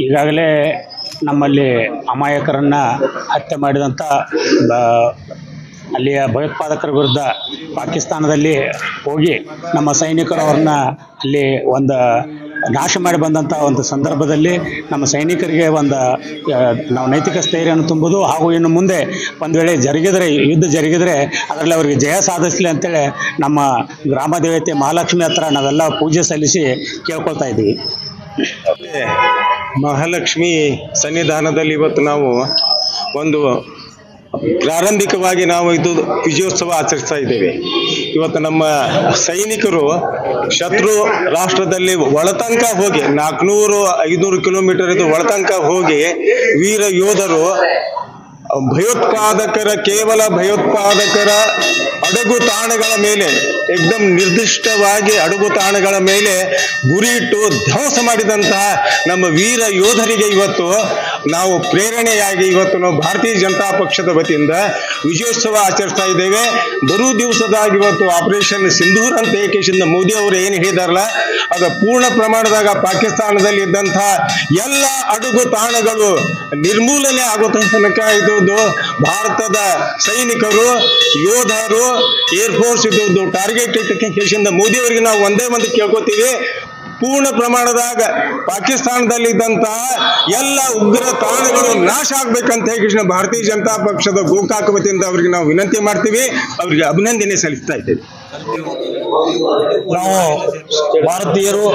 ಈಗಾಗಲೇ ನಮ್ಮಲ್ಲಿ ಅಮಾಯಕರನ್ನ ಹತ್ಯೆ ಮಾಡಿದಂಥ ಅಲ್ಲಿಯ ಭಯೋತ್ಪಾದಕರ ವಿರುದ್ಧ ಪಾಕಿಸ್ತಾನದಲ್ಲಿ ಹೋಗಿ ನಮ್ಮ ಸೈನಿಕರು ಅವ್ರನ್ನ ಅಲ್ಲಿ ಒಂದು ನಾಶ ಮಾಡಿ ಬಂದಂಥ ಒಂದು ಸಂದರ್ಭದಲ್ಲಿ ನಮ್ಮ ಸೈನಿಕರಿಗೆ ಒಂದು ನಾವು ನೈತಿಕ ಸ್ಥೈರ್ಯವನ್ನು ತುಂಬುವುದು ಹಾಗೂ ಇನ್ನು ಮುಂದೆ ಒಂದು ವೇಳೆ ಜರುಗಿದರೆ, ಯುದ್ಧ ಜರುಗಿದರೆ ಅದರಲ್ಲಿ ಅವರಿಗೆ ಜಯ ಸಾಧಿಸಲಿ ಅಂತೇಳಿ ನಮ್ಮ ಗ್ರಾಮ ದೇವತೆ ಮಹಾಲಕ್ಷ್ಮಿ ಹತ್ರ ನಾವೆಲ್ಲ ಪೂಜೆ ಸಲ್ಲಿಸಿ ಕೇಳ್ಕೊಳ್ತಾ ಇದ್ದೀವಿ ಮಹಾಲಕ್ಷ್ಮಿ ಸನ್ನಿಧಾನದಲ್ಲಿ ಇವತ್ತು ನಾವು ಒಂದು ಪ್ರಾರಂಭಿಕವಾಗಿ ನಾವು ಇದು ವಿಜಯೋತ್ಸವ ಆಚರಿಸ್ತಾ ಇದ್ದೇವೆ. ಇವತ್ತು ನಮ್ಮ ಸೈನಿಕರು ಶತ್ರು ರಾಷ್ಟ್ರದಲ್ಲಿ ಒಳತಂಕ ಹೋಗಿ ನಾಲ್ಕುನೂರು ಐನೂರು ಕಿಲೋಮೀಟರ್ ಇದು ಒಳತಂಕ ಹೋಗಿ ವೀರ ಯೋಧರು ಭಯೋತ್ಪಾದಕರ ಕೇವಲ ಭಯೋತ್ಪಾದಕರ ಅಡಗು ತಾಣಗಳ ಮೇಲೆ ಎಕ್ದಮ್ ನಿರ್ದಿಷ್ಟವಾಗಿ ಅಡಗು ತಾಣಗಳ ಮೇಲೆ ಗುರಿ ಇಟ್ಟು ಧ್ವಂಸ ಮಾಡಿದಂತಹ ನಮ್ಮ ವೀರ ಯೋಧರಿಗೆ ಇವತ್ತು ನಾವು ಪ್ರೇರಣೆಯಾಗಿ ಇವತ್ತು ನಾವು ಭಾರತೀಯ ಜನತಾ ಪಕ್ಷದ ವತಿಯಿಂದ ವಿಜಯೋತ್ಸವ ಆಚರಿಸ್ತಾ ಇದ್ದೇವೆ. ಬರು ದಿವಸದಾಗ ಇವತ್ತು ಆಪರೇಷನ್ ಸಿಂಧೂರ್ ಅಂತ ಏಕೇಶಿಂದ ಮೋದಿ ಅವರು ಏನು ಹೇಳಿದಾರಲ್ಲ, ಅದು ಪೂರ್ಣ ಪ್ರಮಾಣದಾಗ ಪಾಕಿಸ್ತಾನದಲ್ಲಿ ಇದ್ದಂತಹ ಎಲ್ಲ ಅಡುಗು ತಾಣಗಳು ನಿರ್ಮೂಲನೆ ಆಗೋ ತನಕ ಇದು ಭಾರತದ ಸೈನಿಕರು, ಯೋಧರು ಏರ್ಫೋರ್ಸ್ ಇದ್ದು ಟಾರ್ಗೆಟ್ ಇಟ್ಟಿಂದ ಮೋದಿ ಅವರಿಗೆ ನಾವು ಒಂದೇ ಒಂದು ಕೇಳ್ಕೊತೀವಿ. ಪೂರ್ಣ ಪ್ರಮಾಣದಾಗ ಪಾಕಿಸ್ತಾನದಲ್ಲಿ ಇದ್ದಂತಹ ಎಲ್ಲ ಉಗ್ರ ತಾಣಗಳು ನಾಶ ಆಗ್ಬೇಕಂತ ಹೇಳಿ ಭಾರತೀಯ ಜನತಾ ಪಕ್ಷದ ಗೋಕಾಕ ವತಿಯಿಂದ ಅವರಿಗೆ ನಾವು ವಿನಂತಿ ಮಾಡ್ತೀವಿ. ಅವರಿಗೆ ಅಭಿನಂದನೆ ಸಲ್ಲಿಸ್ತಾ ಇದ್ದೇವೆ. ನಾವು ಭಾರತೀಯರು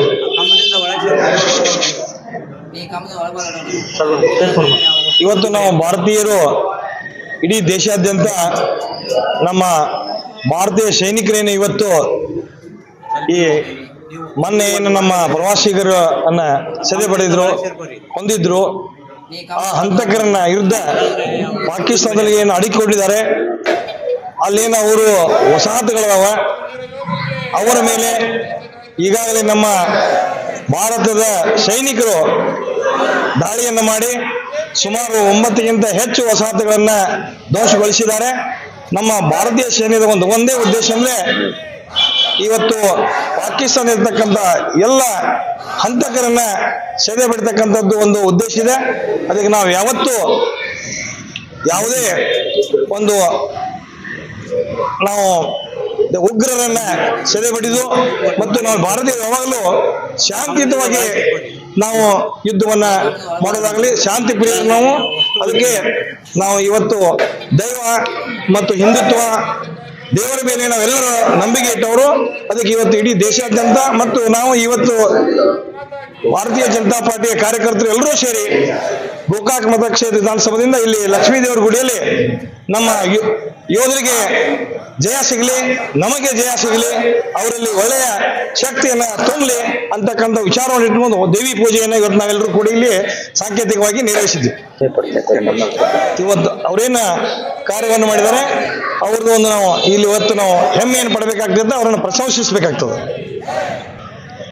ಇವತ್ತು ನಾವು ಭಾರತೀಯರು ಇಡೀ ದೇಶಾದ್ಯಂತ ನಮ್ಮ ಭಾರತೀಯ ಸೈನಿಕರೇನು ಇವತ್ತು ಈ ಮೊನ್ನೆ ಏನು ನಮ್ಮ ಪ್ರವಾಸಿಗರು ಅನ್ನ ಸದೆ ಪಡೆದ್ರು ಹೊಂದಿದ್ರು. ಆ ಹಂತಕರನ್ನ ವಿರುದ್ಧ ಪಾಕಿಸ್ತಾನದಲ್ಲಿ ಏನು ಅಡಿಕೊಂಡಿದ್ದಾರೆ ಅಲ್ಲೇನು ಅವರು ವಸಾಹತುಗಳವ ಅವರ ಮೇಲೆ ಈಗಾಗಲೇ ನಮ್ಮ ಭಾರತದ ಸೈನಿಕರು ದಾಳಿಯನ್ನು ಮಾಡಿ ಸುಮಾರು ಒಂಬತ್ತಕ್ಕಿಂತ ಹೆಚ್ಚು ವಸಾಹತುಗಳನ್ನ ದೋಷಗೊಳಿಸಿದ್ದಾರೆ. ನಮ್ಮ ಭಾರತೀಯ ಸೈನ್ಯದ ಒಂದು ಒಂದೇ ಉದ್ದೇಶ ಅಂದ್ರೆ ಇವತ್ತು ಪಾಕಿಸ್ತಾನ ಇರ್ತಕ್ಕಂಥ ಎಲ್ಲ ಹಂತಕರನ್ನ ಸೆದೆ ಬಿಡ್ತಕ್ಕಂಥದ್ದು ಒಂದು ಉದ್ದೇಶ ಇದೆ. ಅದಕ್ಕೆ ನಾವು ಯಾವತ್ತು ಯಾವುದೇ ಒಂದು ನಾವು ಉಗ್ರರನ್ನ ಸೆರೆ ಬಿಡಿದು ಮತ್ತು ನಾವು ಭಾರತೀಯ ಯಾವಾಗಲೂ ಶಾಂತಿಯುತವಾಗಿ ನಾವು ಯುದ್ಧವನ್ನ ಮಾಡೋದಾಗಲಿ ಶಾಂತಿ ಪ್ರಿಯರು ನಾವು. ಅದಕ್ಕೆ ನಾವು ಇವತ್ತು ದೈವ ಮತ್ತು ಹಿಂದುತ್ವ ದೇವರ ಮೇಲೆ ನಾವೆಲ್ಲರೂ ನಂಬಿಕೆ ಇಟ್ಟವರು. ಅದಕ್ಕೆ ಇವತ್ತು ಇಡೀ ದೇಶಾದ್ಯಂತ ಮತ್ತು ನಾವು ಇವತ್ತು ಭಾರತೀಯ ಜನತಾ ಪಾರ್ಟಿಯ ಕಾರ್ಯಕರ್ತರು ಎಲ್ಲರೂ ಸೇರಿ ಗೋಕಾಕ್ ಮತಕ್ಷೇತ್ರ ವಿಧಾನಸಭಾದಿಂದ ಇಲ್ಲಿ ಲಕ್ಷ್ಮೀ ದೇವರ ಗುಡಿಯಲ್ಲಿ ನಮ್ಮ ಯೋಧರಿಗೆ ಜಯ ಸಿಗಲಿ ನಮಗೆ ಜಯ ಸಿಗಲಿ ಅವರಲ್ಲಿ ಒಳ್ಳೆಯ ಶಕ್ತಿಯನ್ನ ತುಂಬಲಿ ಅಂತಕ್ಕಂಥ ವಿಚಾರವನ್ನು ಇಟ್ಕೊಂಡು ದೇವಿ ಪೂಜೆಯನ್ನು ಇವತ್ತು ನಾವೆಲ್ಲರೂ ಕೂಡ ಇಲ್ಲಿ ಸಾಂಕೇತಿಕವಾಗಿ ನಿರ್ವಹಿಸಿದ್ವಿ. ಇವತ್ತು ಅವರೇನ ಕಾರ್ಯವನ್ನು ಮಾಡಿದ್ದಾರೆ? ಅವ್ರದ್ದು ಒಂದು ನಾವು ಇಲ್ಲಿ ಇವತ್ತು ನಾವು ಹೆಮ್ಮೆಯನ್ನು ಪಡಬೇಕಾಗ್ತದೆ ಅವರನ್ನು ಪ್ರಶಂಸಿಸಬೇಕಾಗ್ತದೆ.